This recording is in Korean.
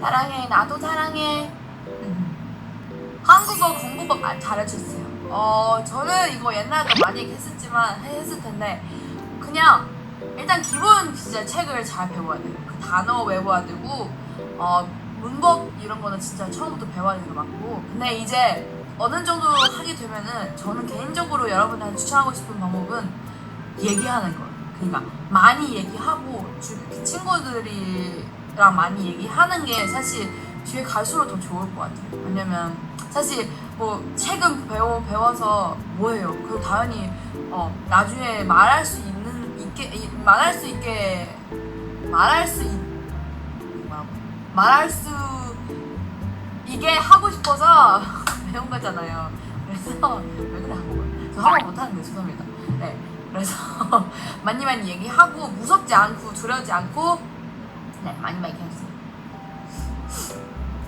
사랑해 나도 사랑해 음. 한국어 공부법 아- 잘해주세요 어 저는 이거 옛날에 많이 얘기했었지만 했을 텐데 그냥 일단 기본 진짜 책을 잘 배워야 돼요 그 단어 외워야 되고 어 문법 이런 거는 진짜 처음부터 배워야 되는 거 맞고 근데 이제 어느 정도 하게 되면은 저는 개인적으로 여러분한테 추천하고 싶은 방법은 얘기하는 거예요. 그러니까 많이 얘기하고 주, 친구들이 랑 많이 얘기하는 게 사실 뒤에 갈수록 더 좋을 것 같아요. 왜냐면 사실 뭐 책은 배워 배워서 뭐예요? 그 당연히 어 나중에 말할 수 있는 있게 이- 말할 수 있게 말할 수 있, 뭐라고? 말할 수 이게 하고 싶어서 배운 거잖아요. 그래서 왜 그래 한국어? 저 한번 못하는데 죄송합니다. 네, 그래서 많이 많이 얘기하고 무섭지 않고 두려우지 않고 that money making